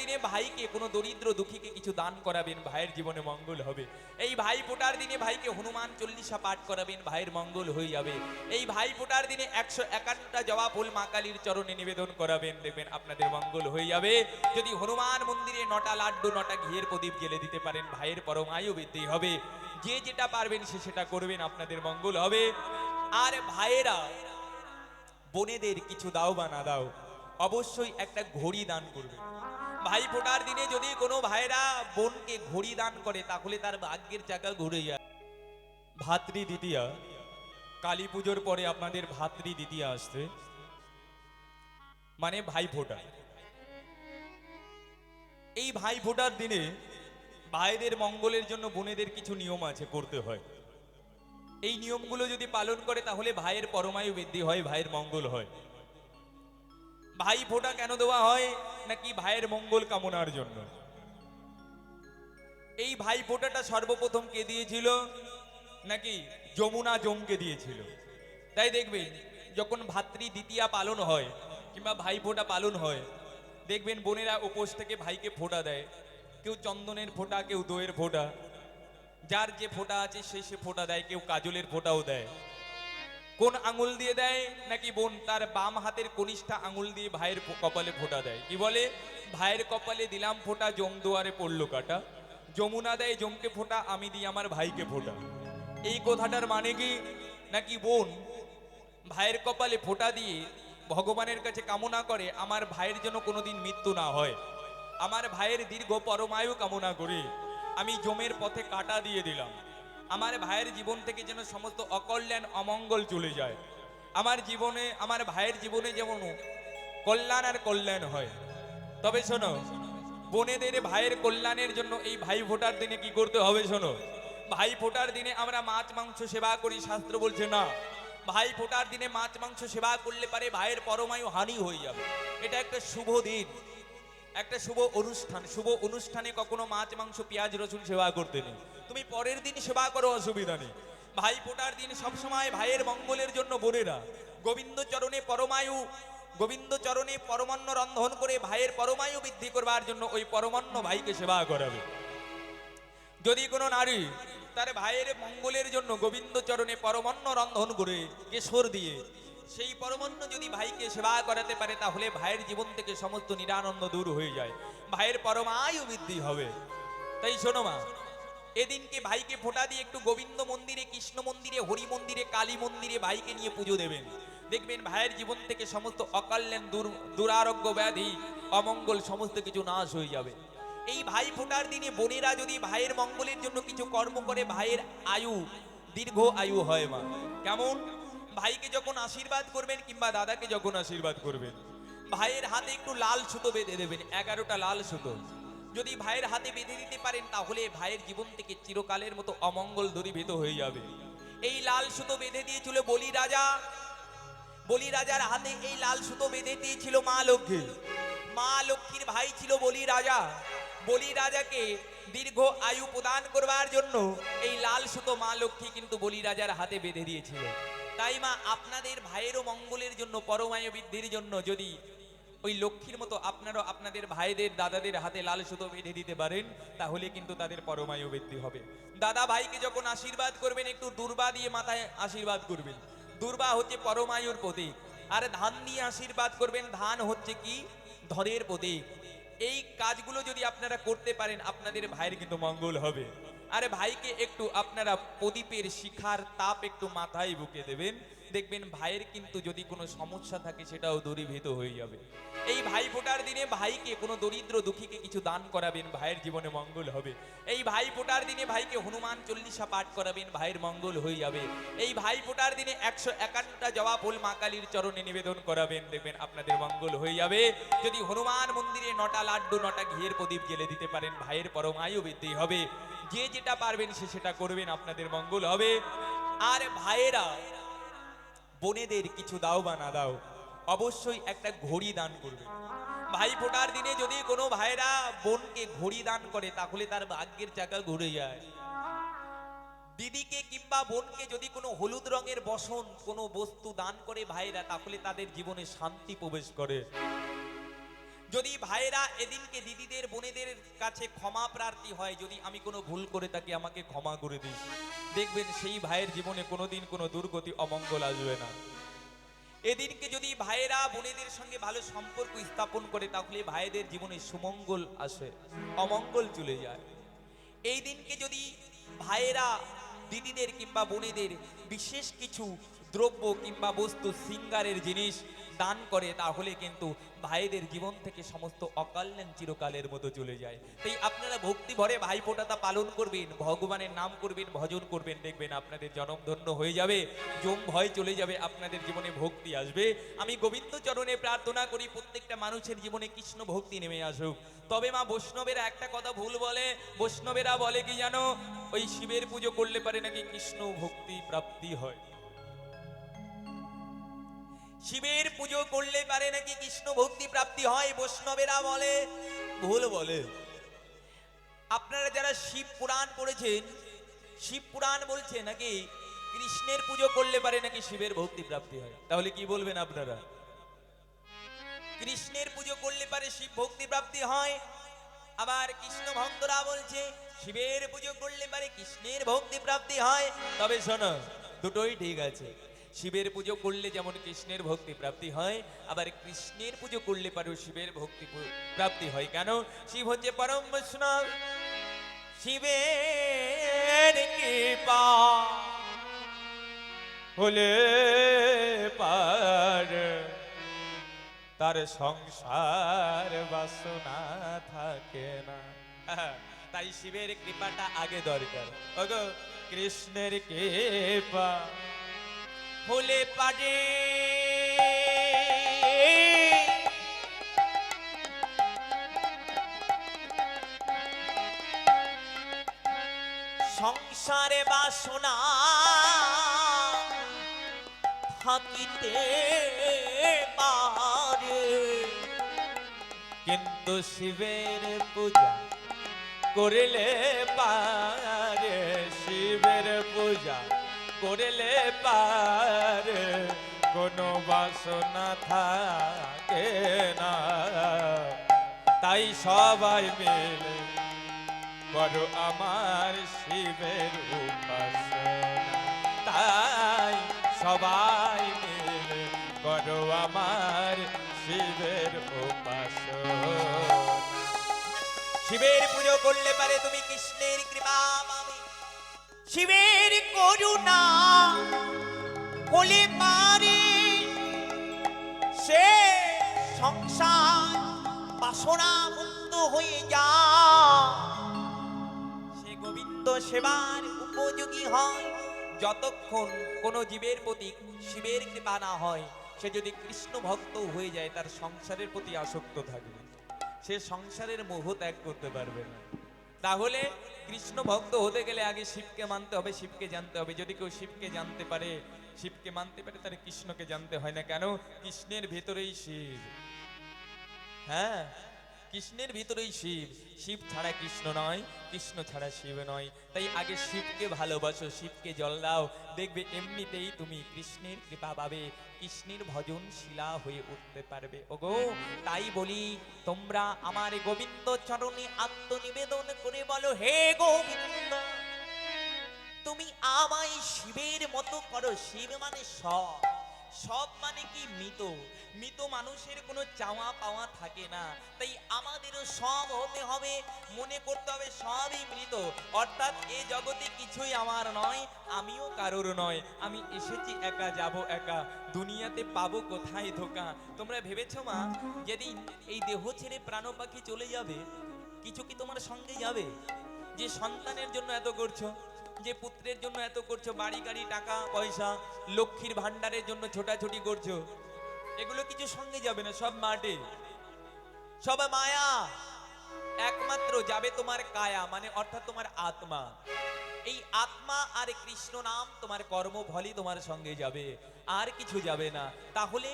দিনে ভাইকে, কোনো দরিদ্র দুঃখীকে কিছু দান করাবেন, ভাইয়ের জীবনে মঙ্গল হবে। এই ভাই ফোটার দিনে ভাইকে হনুমান চল্লিশা পাঠ করাবেন, ভাইয়ের মঙ্গল হয়ে যাবে। এই ভাই ফোটার দিনে একশো একান্নটা জবা ফুল মা কালীর চরণে নিবেদন করাবেন, দেখবেন আপনাদের মঙ্গল হয়ে যাবে। যদি হনুমান মন্দিরে নটা লাড্ডু, নটা ঘিয়ের প্রদীপ জেলে দিতে পারেন, ভাইয়ের পরমায়ু বৃদ্ধি হবে। যে যেটা পারবেন সে সেটা করবেন, আপনাদের মঙ্গল হবে। আর ভাইয়েরা, বোনেদের কিছু দাও বা না দাও, অবশ্যই একটা ঘড়ি দান করবে ভাই ফোটার দিনে যদি কোনো ভাইরা বোনকে ঘড়ি দান করে, তাহলে তার ভাগ্যের চাকা ঘুরে যায়। ভাতৃ দ্বিতীয়া। কালী পুজোর পরে আপনাদের ভাতৃ দ্বিতীয়া আসছে। মানে ভাই ফোটা। এই ভাই ফোটার দিনে ভাইদের মঙ্গলের জন্য বোনেদের কিছু নিয়ম আছে, করতে হয়। এই নিয়মগুলো যদি পালন করে, তাহলে ভাইয়ের পরমায়ু বৃদ্ধি হয়, ভাইয়ের মঙ্গল হয়। ভাই ফোঁটা কেন দেওয়া হয়? নাকি ভাইয়ের মঙ্গল কামনার জন্য? এই ভাই ফোঁটাটা সর্বপ্রথম কে দিয়েছিল? নাকি যমুনা জমকে দিয়েছিল? তাই দেখবেন, যখন ভাতৃ দ্বিতীয়া পালন হয়, কিংবা ভাই ফোঁটা পালন হয়, দেখবেন বোনেরা উপোস থেকে ভাইকে ফোঁটা দেয়। কেউ চন্দনের ফোঁটা, কেউ দইয়ের ফোঁটা। যার যে ফোঁটা আছে, সে সে ফোঁটা দেয়, কেউ কাজলের ফোঁটাও দেয়। কোন আঙুল দিয়ে দেয় নাকি বোন? তার বাম হাতের কনিষ্ঠা আঙুল দিয়ে ভাইয়ের কপালে ফোঁটা দেয়। কি বলে? ভাইয়ের কপালে দিলাম ফোঁটা, জম দুয়ারে পড়ল কাটা। যমুনা দেয়, জমকে ফোঁটা, আমি দিই আমার ভাইকে ফোঁটা। এই কথাটার মানে কি? নাকি বোন ভাইয়ের কপালে ফোঁটা দিয়ে ভগবানের কাছে কামনা করে, আমার ভাইয়ের জন্য কোনোদিন মৃত্যু না হয়। আমার ভাইয়ের দীর্ঘ পরমায়ু কামনা করে, আমি জমের পথে কাটা দিয়ে দিলাম। আমার ভাইয়ের জীবন থেকে যেন সমস্ত অকল্যাণ, অমঙ্গল চলে যায়। আমার জীবনে, আমার ভাইয়ের জীবনে যেমন কল্যাণ আর কল্যাণ হয়। তবে শোনো, বোনেদের ভাইয়ের কল্যাণের জন্য এই ভাই ফোটার দিনে কি করতে হবে শোনো? ভাই ফোটার দিনে আমরা মাছ, মাংস সেবা করি, শাস্ত্র বলছে না। ভাই ফোটার দিনে মাছ, মাংস সেবা করলে পারে ভাইয়ের পরমায়ু হানি হয়ে যাবে। এটা একটা শুভ দিন। একটা শুভ অনুষ্ঠান, শুভ অনুষ্ঠানে কখনো মাছ, মাংস, পেঁয়াজ, রসুন সেবা করতে নেই। তুমি পরের দিন সেবা করো, অসুবিধা নেই। ভাই ফোটার দিন সবসময় ভাইয়ের মঙ্গলের জন্য বোনেরা গোবিন্দ চরণে পরমায়ু গোবিন্দ চরণে পরমান্ন রন্ধন করে ভাইয়ের পরমায়ু বৃদ্ধি করবার জন্য ওই পরমান্ন ভাইকে সেবা করাবে। যদি কোনো নারী তার ভাইয়ের মঙ্গলের জন্য গোবিন্দ চরণে পরমান্ন রন্ধন করে কেশর দিয়ে সেই পরমান্ন যদি ভাইকে সেবা করাতে পারে, তাহলে ভাইয়ের জীবন থেকে সমস্ত নিরানন্দ দূর হয়ে যায়। ভাইয়ের পরমায়ু বৃদ্ধি হবে। তাই শোনো মা, এদিনকে ভাইকে ফোঁটা দিয়ে একটু গোবিন্দ মন্দিরে, কৃষ্ণ মন্দিরে, হরি মন্দিরে, কালী মন্দিরে ভাইকে নিয়ে পুজো দেবেন। দেখবেন ভাইয়ের জীবন থেকে সমস্ত অকল্যাণ, দূর, দুরারোগ্য ব্যাধি, অমঙ্গল সমস্ত কিছু নাশ হয়ে যাবে। এই ভাই ফোটার দিনে বোনেরা যদি ভাইয়ের মঙ্গলের জন্য কিছু কর্ম করে, ভাইয়ের আয়ু, দীর্ঘ আয়ু হয় মা। কেমন? ভাইকে যখন আশীর্বাদ করবেন কিংবা দাদাকে যখন আশীর্বাদ করবেন, ভাইয়ের হাতে একটু লাল সুতো বেঁধে দেবেন, এগারোটা লাল সুতো। যদি ভাইয়ের হাতে বেঁধে দিতে পারেন, তাহলে ভাইয়ের জীবন থেকে চিরকালের মতো অমঙ্গল দূরীভূত হয়ে যাবে। এই লাল সুতো বেঁধে দিয়েছিল বলি রাজা। বলি রাজার হাতে এই লাল সুতো বেঁধে দিয়েছিল মা লক্ষ্মী। মা লক্ষ্মীর ভাই ছিল বলি রাজা। বলি রাজাকে দীর্ঘ আয়ু প্রদান করবার জন্য এই লাল সুতো মা লক্ষ্মী কিন্তু বলি রাজার হাতে বেঁধে দিয়েছিল। তাই মা আপনাদের ভাইয়েরও মঙ্গলের জন্য, পরমায়ু বৃদ্ধির জন্য যদি ওই লক্ষ্মীর মতো আপনারও আপনাদের ভাইদের দাদাদের হাতে লাল সুতো বেঁধে দিতে পারেন, তাহলে কিন্তু তাদের পরমায়ু বৃদ্ধি হবে। দাদা ভাইকে যখন আশীর্বাদ করবেন, একটু দুর্বা দিয়ে মাথায় আশীর্বাদ করবেন। দুর্বা হচ্ছে পরমায়ুর প্রতীক। আর ধান দিয়ে আশীর্বাদ করবেন, ধান হচ্ছে কি? ধরের প্রতীক। এই কাজগুলো যদি আপনারা করতে পারেন, আপনাদের ভাইয়ের কিন্তু মঙ্গল হবে। আরে ভাইকে একটু আপনারা প্রদীপের শিখার তাপ একটু মাথায় বুকে দেবেন। দেখবেন ভাইয়ের কিন্তু যদি কোনো সমস্যা থাকে সেটাও দূরীভূত হয়ে যাবে। এই ভাই ফোটার দিনে ভাইকে কোনো দরিদ্র দুঃখীকে কিছু দান করাবেন, ভাইয়ের জীবনে মঙ্গল হবে। এই ভাই ফোটার দিনে ভাইকে হনুমান চল্লিশা পাঠ করাবেন, ভাইয়ের মঙ্গল হয়ে যাবে। এই ভাই ফোটার দিনে একশো একান্নটা জবা ফুল মা কালীর চরণে নিবেদন করাবেন, দেখবেন আপনাদের মঙ্গল হয়ে যাবে। যদি হনুমান মন্দিরে নটা লাড্ডু, নটা ঘিয়ের প্রদীপ জেলে দিতে পারেন, ভাইয়ের পরমায়ু বৃদ্ধি হবে। যে যেটা পারবেন সে সেটা করবেন, আপনাদের মঙ্গল হবে। আর ভাইয়েরা, বোনেদের কিছু দাও বা না দাও, অবশ্যই একটা ঘড়ি দান করবে। ভাই ফোটার দিনে যদি কোনো ভাইরা বোনকে ঘড়ি দান করে, তাহলে তার ভাগ্যের চাকা ঘুরে যায়। দিদিকে কিংবা বোনকে যদি কোনো হলুদ রঙের বসন, কোনো বস্তু দান করে ভাইরা তাহলে তাদের জীবনে শান্তি প্রবেশ করে। যদি ভাইরা এদিনকে দিদিদের, বোনেদের কাছে ক্ষমা প্রার্থী হয়, যদি আমি কোনো ভুল করে থাকি আমাকে ক্ষমা করে দিই, দেখবেন সেই ভাইয়ের জীবনে কোনোদিন কোনো দুর্গতি অমঙ্গল আসবে না। এদিনকে যদি ভাইয়েরা, বোনেদের সঙ্গে ভালো সম্পর্ক স্থাপন করে, তাহলে ভাইদের জীবনে সুমঙ্গল আসে, অমঙ্গল চলে যায়। এই দিনকে যদি ভাইয়েরা, দিদিদের কিংবা বোনেদের বিশেষ কিছু দ্রব্য কিংবা বস্তু, সিঙ্গারের জিনিস দান করে, তাহলে কিন্তু ভাইদের জীবন থেকে সমস্ত অকল্যাণ চিরকালের মতো চলে যায়। তাই আপনারা ভক্তি ভরে ভাইফোঁটাটা পালন করবেন, ভগবানের নাম করবেন, ভজন করবেন, দেখবেন আপনাদের জনমধন্য হয়ে যাবে জম ভয় চলে যাবে, আপনাদের জীবনে ভক্তি আসবে। আমি গোবিন্দ চরণে প্রার্থনা করি, প্রত্যেকটা মানুষের জীবনে কৃষ্ণ ভক্তি নেমে আসুক। তবে মা বৈষ্ণবেরা একটা কথা ভুল বলে, বৈষ্ণবেরা বলে কি জানো? ওই শিবের পুজো করলে পারে নাকি কৃষ্ণ ভক্তি প্রাপ্তি হয়। শিবের পুজো করলে পারে নাকি কৃষ্ণ ভক্তি প্রাপ্তি হয়, বৈষ্ণবেরা বলে? ভুল বলে। আপনারা যারা শিব পুরাণ পড়েছেন, শিব পুরাণ বলছে নাকি কৃষ্ণের পুজো করলে পারে নাকি শিবের ভক্তি প্রাপ্তি হয়? তাহলে কি বলবেন আপনারা? কৃষ্ণের পুজো করলে পারে শিব ভক্তি প্রাপ্তি হয়, আবার কৃষ্ণ ভক্তরা বলছে শিবের পুজো করলে পারে কৃষ্ণের ভক্তি প্রাপ্তি হয়। তবে শোনো, দুটোই ঠিক আছে। শিবের পুজো করলে যেমন কৃষ্ণের ভক্তি প্রাপ্তি হয়, আবার কৃষ্ণের পুজো করলে পারো শিবের ভক্তি প্রাপ্তি হয়। কেন? শিব হচ্ছে পরম বৈষ্ণব। শিবের কৃপা হলে পার। তার সংসার বাসনা থাকে না। তাই শিবের কৃপাটা আগে দরকার। ওগো, কৃষ্ণের কৃপা হলে পারে। সংসারে বা বাসনা থাকিতে পারে। কিন্তু শিবের পূজা করিলে পারে। শিবের পূজা করিলে পার। কোনো বাসনা থাকে না। তাই সবাই মিলে করো আমার শিবের তাই সবাই মিলে করো আমার শিবের উপাসনা। শিবের পুজো করলে পারে তুমি কৃষ্ণের কৃপা শিবের করুণা হলে পারে সে সংসার বাসনা মুক্ত হয়ে যা সে গোবিন্দ সেবার উপযোগী হয়, যতক্ষণ কোনো জীবের প্রতি শিবের কৃপা না হয়, সে যদি কৃষ্ণ ভক্ত হয়ে যায়, তার সংসারের প্রতি আসক্ত থাকবে। সে সংসারের মোহ ত্যাগ করতে পারবে না। তাহলে কৃষ্ণ ভক্ত হতে গেলে আগে শিবকে মানতে হবে, শিবকে জানতে হবে। যদি কেউ শিবকে জানতে পারে, শিবকে মানতে পারে, তাহলে কৃষ্ণকে জানতে হয় না কেন? কৃষ্ণের ভেতরেই শিব। হ্যাঁ? কৃষ্ণের ভিতরেই শিব। শিব ছাড়া কৃষ্ণ নয়, কৃষ্ণ ছাড়া শিব নয়। তাই আগে শিবকে ভালোবাসো, শিবকে জল দাও। দেখবে এমনিতেই তুমি কৃষ্ণের কৃপা পাবে। কৃষ্ণের ভজন শিলা হয়ে উঠতে পারবে। ওগো, তাই বলি, তোমরা আমার গোবিন্দ চরণে আত্মনিবেদন করে বলো, হে গোবিন্দ! তুমি আমায় শিবের মতো করো। শিব মানে সব। সব মানে কি মৃত? মৃত মানুষের কোনো চাওয়া পাওয়া থাকে না। তাই আমাদেরও সব হতে হবে, মনে করতে হবে সবই মৃত। অর্থাৎ এ জগতে কিছুই আমার নয়, আমিও কারোর নয়। আমি এসেছি একা, যাব একা। দুনিয়াতে পাবো কোথায় ধোকা? তোমরা ভেবেছো মা, যেদিন এই দেহ ছেড়ে প্রাণ পাখি চলে যাবে, কিছু কি তোমার সঙ্গে যাবে? যে সন্তানের জন্য এত করছ? যে পুত্রের জন্য এত করছ, বাড়ি, গাড়ি, টাকা, পয়সা, লক্ষ্মীর ভান্ডারের জন্য ছোটাছুটি করছ, এগুলো কিছু সঙ্গে যাবে না, সব মাঠে। সব মায়া। একমাত্র যাবে তোমার কায়া মানে অর্থাৎ তোমার আত্মা। এই আত্মা আর কৃষ্ণ নাম তোমার কর্ম কর্মফলই তোমার সঙ্গে যাবে, আর কিছু যাবে না। তাহলে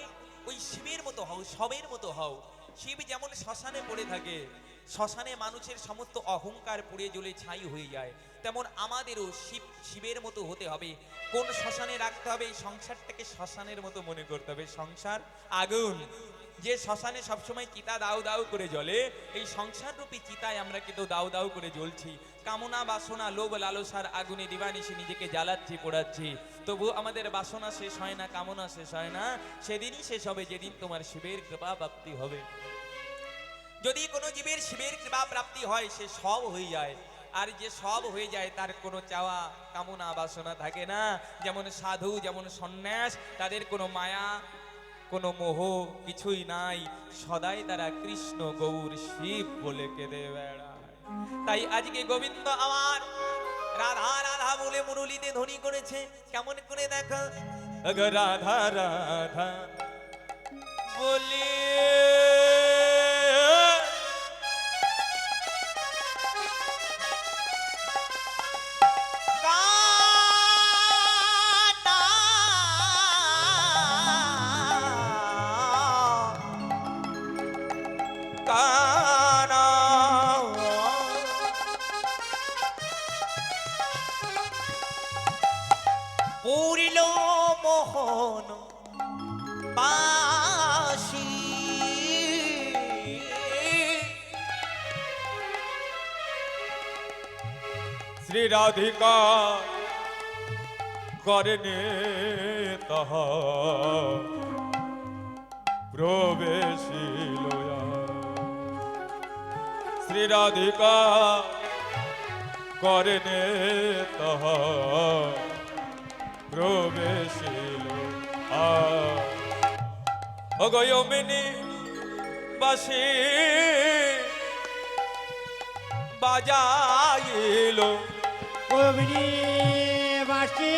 ওই শিবের মতো হও সবের মতো হও। শিব যেমন শ্মশানে পড়ে থাকে শ্মশানে মানুষের সমস্ত অহংকার পুড়ে জ্বলে ছাই হয়ে যায়। তেমন আমাদেরও শিব, শিবের মতো হতে হবে। কোন শ্মশানে রাখতে হবে, এই সংসারটাকে শ্মশানের মতো মনে করতে হবে। সংসার আগুন। যে শ্মশানে সবসময় চিতা দাউ দাউ করে জ্বলে, এই সংসার রূপী চিতায় আমরা কিন্তু দাউ দাউ করে জ্বলছি। কামনা, বাসনা, লোভ, লালসার আগুনে দিবানিশি নিজেকে জ্বালাচ্ছি, পোড়াচ্ছি। তবু আমাদের বাসনা শেষ হয় না, কামনা শেষ হয় না। সেদিনই শেষ হবে, যেদিন তোমার শিবের কৃপা প্রাপ্তি হবে। যদি কোনো জীবের শিবের কৃপা প্রাপ্তি হয়, সে সব হয়ে যায়। আর যে সব হয়ে যায়, তার কোনো চাওয়া, কামনা, বাসনা থাকে না। যেমন সাধু, যেমন সন্ন্যাস, তাদের কোনো মায়া, কোনো মোহ কিছুই নাই। সদাই তারা কৃষ্ণ গৌর শিব বলে কেঁদে বেড়ায়। তাই আজকে গোবিন্দ আমার রাধা রাধা বলে মুরলিতে ধ্বনি করেছে। কেমন করে দেখা? রাধা রাধা বলে শ্রী রাধিকা করনে তহ। প্রবেশিল শ্রী রাধিকা করনে তহ। প্রবেশিল অগয়মিনী বাসি বাজাইল অগ্নি বাসি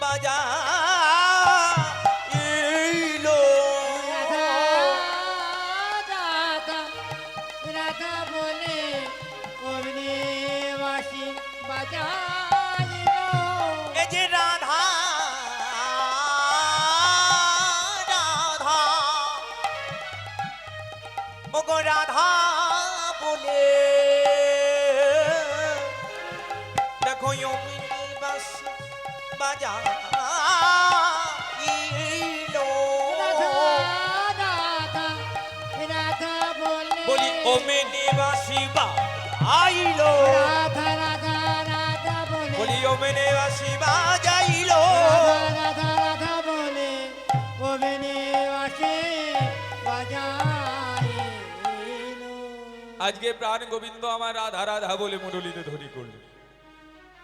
বাজা বাসি বাজাইলো। রাধা রাধা বাজাইলো। আজকে প্রাণ গোবিন্দ আমার রাধা রাধা বলে মুরলিতে ধরি করল।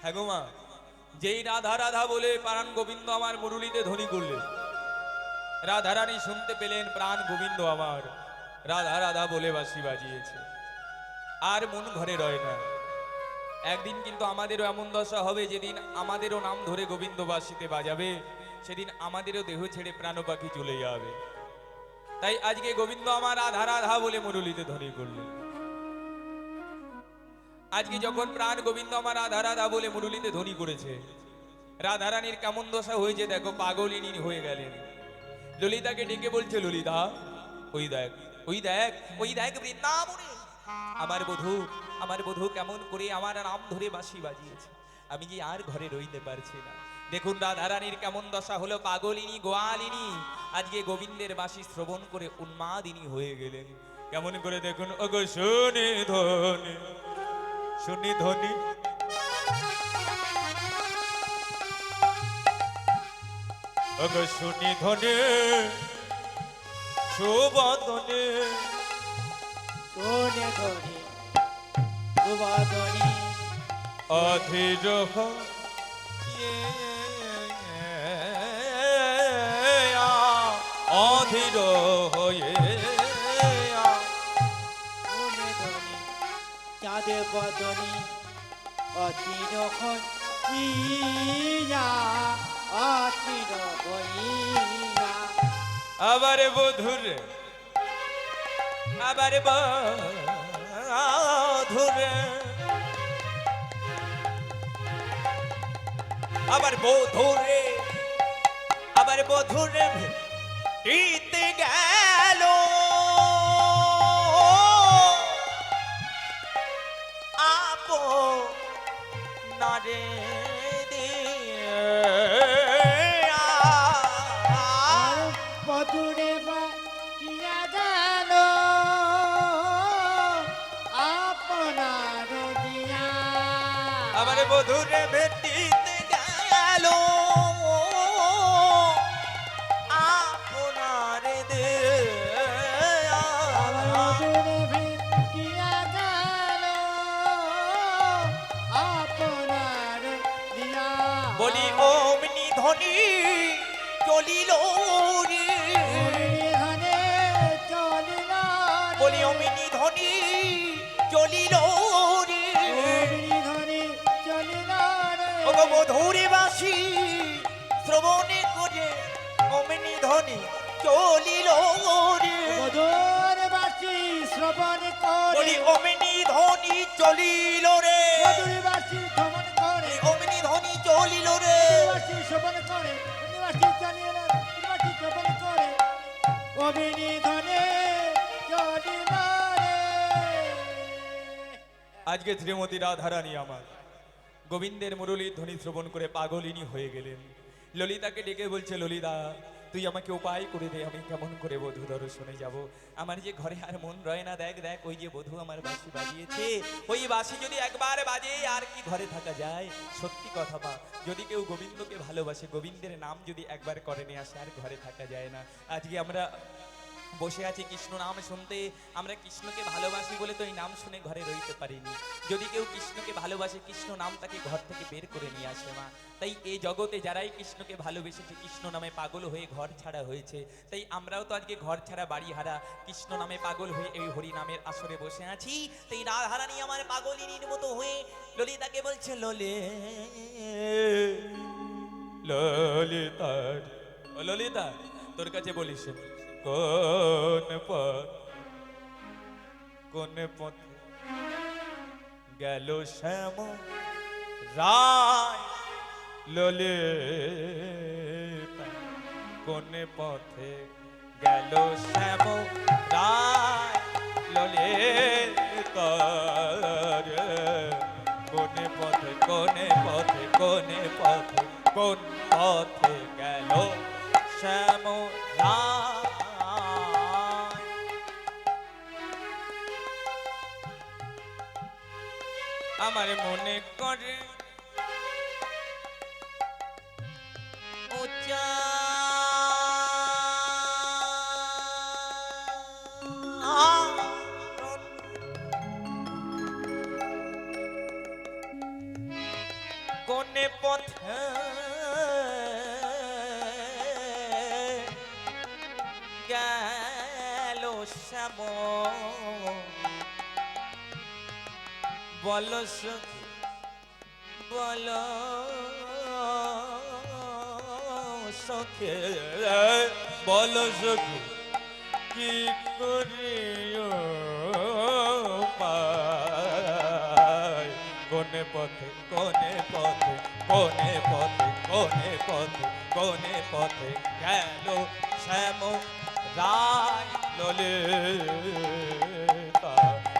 হ্যাঁ গো মা যেই রাধা রাধা বলে প্রাণ গোবিন্দ আমার মুরলিতে ধ্বনি করলেন রাধারানী শুনতে পেলেন প্রাণ গোবিন্দ আমার রাধা রাধা বলে বাসি বাজিয়েছে। আর মন ঘরে রয় না। একদিন কিন্তু আমাদেরও এমন দশা হবে যেদিন আমাদেরও নাম ধরে গোবিন্দ বাসিতে বাজাবে, সেদিন আমাদেরও দেহ ছেড়ে প্রাণ পাখি চলে যাবে। তাই আজকে গোবিন্দ আমার রাধা রাধা বলে মুরলিতে ধ্বনি করলেন আজকে যখন প্রাণ গোবিন্দ আমার রাধা রাধা বলে মুরলিতে ধ্বনি করেছে, রাধারানীর কেমন দশা হয়েছে দেখো পাগলিনী হয়ে গেলেন। ললিতাকে ডেকে বলছে, ললিতা, ওই দেখ ওই দেখ ওই দেখ বৃন্দাবনে আমার বধূ আমার বধূ কেমন করে আমার নাম ধরে বাঁশি বাজিয়েছে। আমি যে আর ঘরে রইতে পারছি না। দেখুন রাধারানীর কেমন দশা হলো, পাগলিনী, গোয়ালিনী। আজকে গোবিন্দের বাঁশি শ্রবণ করে উন্মাদিনী হয়ে গেলেন। কেমন করে দেখুন, ওগো শুনি ধনি শুনি ধনি ওগো শুনি ধনে সুবদনে তোরে ধরে ভুবদনে অধীর ইয়ে অধীর হয়ে চাঁদে বদনে। অধীর হইয়া অধীর হইয়া। আবার বধুর আবার বধুর আবার বধুরে আবার বধুরে ইতে গেল। আপো নারে বলি অমিনি ধনী চলিল রে। মধুর বাসি শ্রবণ করে অমিনি ধনী চলিল রে। বাসি শ্রবণ করে। বাসি চলিল বাসি শ্রবণ করে। অবিনি ধনে চলিল আজকে শ্রীমতী রাধারানী আমার গোবিন্দের মুরলীর ধ্বনি শ্রবণ করে পাগলিনী হয়ে গেলেন। ললিতাকে ডেকে বলছে ললিতা তুই আমাকে উপায় করে দে, আমি কেমন করে বধূ দর্শনে যাব? আমার যে ঘরে আর মন রয় না, দেখ দেখ, ওই যে বধূ আমার বাসি বাজিয়েছে। ওই বাসি যদি একবার বাজে, আর কি ঘরে থাকা যায়? সত্যি কথা বা যদি কেউ গোবিন্দকে ভালোবাসে, গোবিন্দের নাম যদি একবার করে নিয়ে আসে আর ঘরে থাকা যায় না। আজকে আমরা বসে আছি কৃষ্ণ নাম শুনতে। আমরা কৃষ্ণকে ভালোবাসি বলে তো এই নাম শুনে ঘরে রইতে পারিনি। যদি কেউ কৃষ্ণকে ভালোবাসে, কৃষ্ণ নাম তাকে ঘর থেকে বের করে নিয়ে আসে মা। তাই এই জগতে যারাই কৃষ্ণকে ভালোবেসেছে কৃষ্ণ নামে পাগল হয়ে ঘর ছাড়া হয়েছে, তাই আমরাও তো আজকে ঘর ছাড়া বাড়ি হারা কৃষ্ণ নামে পাগল হয়ে এই হরি নামের আসরে বসে আছি। তাই রাধারানী আমার পাগলিনীর মতো হয়ে ললিতাকে বলছে, ললে ললিতা ললিতা, তোর কাছে বলিস কোন পথ, কোন পথে গেল শ্যাম রায় ললিতা কোন পথে গেল শ্যাম রায় ললিতা রে। কোন পথে কোন পথে কোন পথে কোন পথে গেল শ্যাম আমার মনে করে। কোনে পথে গেল শ্যাম বল বল সখে বল সখী, কি করিও কোনে পথে কোনে পথে কোনে পথে কোনে পথে কোনে পথে গেল শ্যাম রায় ললিতা?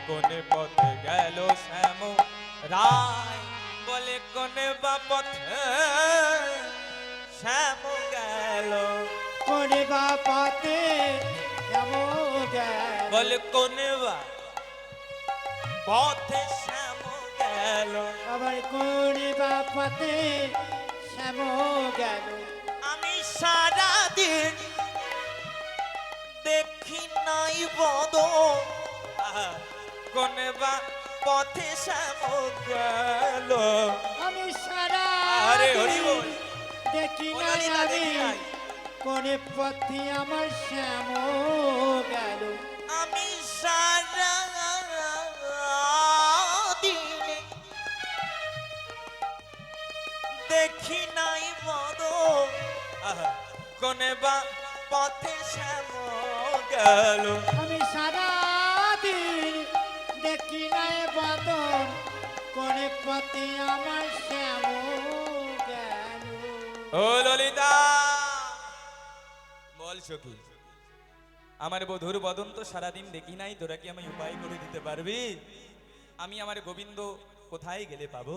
কোনে পথে গেল শ্যাম। রায় বলে কোনে বা পথে? শ্যাম গেল। করে বাপাতে এমন গেল। বলে কোনে বা পথে? শ্যাম গেল। আবার করে বাপাতে শ্যাম গেল। আমি সারা দিন দেখি নাই বদ কোনে বা পথে গেল। আমি সারা আরে হরি বল। দেখি নাই। আমি কোনে পথে আমার শ্যাম গেল। আমি সারা দিনে দেখি নাই আহা কোনে বা পথে শ্যাম গেল। আমি সারা আমার শ্যাম ও ললিতা, বল সখী, আমার বধুর বদন তো সারাদিন দেখি নাই, তোরা কি আমি উপায় করে দিতে পারবি? আমি আমার গোবিন্দ কোথায় গেলে পাবো?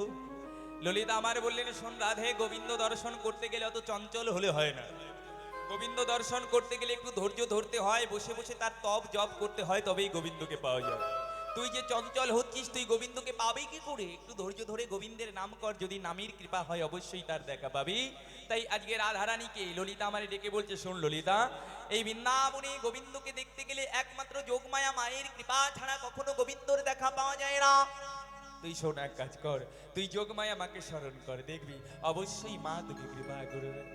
ললিতা আমার বললেন, শোন রাধে, গোবিন্দ দর্শন করতে গেলে অত চঞ্চল হলে হয় না। গোবিন্দ দর্শন করতে গেলে একটু ধৈর্য ধরতে হয়, বসে বসে তার তপ জপ করতে হয়, তবেই গোবিন্দকে পাওয়া যায় তুই যে চঞ্চল হচ্ছিস, তুই গোবিন্দকে পাবি কি করে? একটু ধৈর্য ধরে গোবিন্দের নাম কর, যদি নামের কৃপা হয় অবশ্যই তার দেখা পাবি। তাই আজকে রাধারানীকে ললিতা আমারে ডেকে বলছে, শোন ললিতা, এই বৃন্দাবনে গোবিন্দকে দেখতে গেলে একমাত্র যোগমায়া মায়ের কৃপা ছাড়া কখনো গোবিন্দর দেখা পাওয়া যায় না। তুই শোন এক কাজ কর, তুই যোগমায়া মাকে স্মরণ কর, দেখবি, অবশ্যই মা তোকে কৃপা করবে।